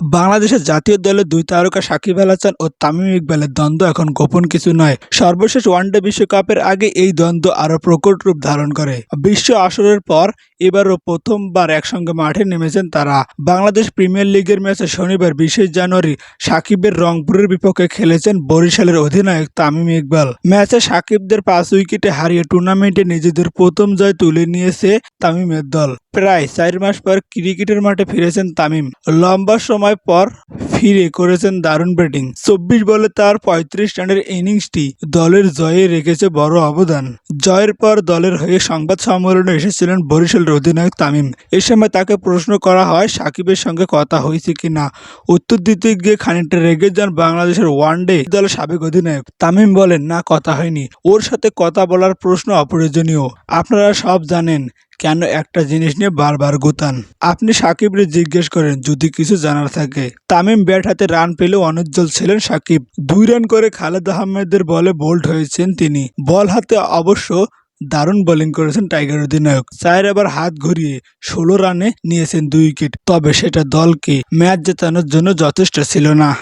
বাংলাদেশের জাতীয় দলের দুই তারকা সাকিব আল হাসান ও তামিম ইকবালের দ্বন্দ্ব এখন গোপন কিছু নয়। সর্বশেষ ওয়ানডে বিশ্বকাপের আগে এই দ্বন্দ্ব আরও প্রকট রূপ ধারণ করে। বিশ্ব আসরের পর এবারও প্রথমবার একসঙ্গে মাঠে নেমেছেন তারা। বাংলাদেশ প্রিমিয়ার লিগের ম্যাচে শনিবার বিশে জানুয়ারি সাকিবের রংপুরের বিপক্ষে খেলেছেন বরিশালের অধিনায়ক তামিম ইকবাল। ম্যাচে সাকিবদের পাঁচ উইকেটে হারিয়ে টুর্নামেন্টে নিজেদের প্রথম জয় তুলে নিয়েছে তামিমের দল। প্রায় চার মাস পর ক্রিকেটের মাঠে ফিরেছেন তামিম। লম্বা সময় পর ফিরে করেছেন দারুণ ব্যাটিং। চব্বিশ বলে তার পঁয়ত্রিশ রানের ইনিংসটি দলের জয়ে রেখেছে বড় অবদান। জয়ের পর দলের হয়ে সংবাদ সম্মেলনে এসেছিলেন বরিশালের অধিনায়ক তামিম। এ সময় তাকে প্রশ্ন করা হয়, সাকিবের সঙ্গে কথা হয়েছে কিনা? উত্তর দিতে গিয়ে খানিকটা রেগে যান বাংলাদেশের ওয়ানডে দলের সাবেক অধিনায়ক। তামিম বলেন, না, কথা হয়নি। ওর সাথে কথা বলার প্রশ্ন অপ্রয়োজনীয়। আপনারা সব জানেন কেন একটা জিনিস নিয়ে বারবার গোতান? আপনি সাকিবরে জিজ্ঞেস করেন, যদি কিছু জানার থাকে। তামিম ব্যাট হাতে রান পেলেও অনুজ্জ্বল ছিলেন সাকিব। দুই রান করে খালেদ আহমেদের বলে বোল্ড হয়েছেন তিনি। বল হাতে অবশ্য দারুণ বোলিং করেছেন টাইগার অধিনায়ক। চায়ের আবার হাত ঘুরিয়ে ষোলো রানে নিয়েছেন দুই উইকেট। তবে সেটা দলকে ম্যাচ জেতানোর জন্য যথেষ্ট ছিল না।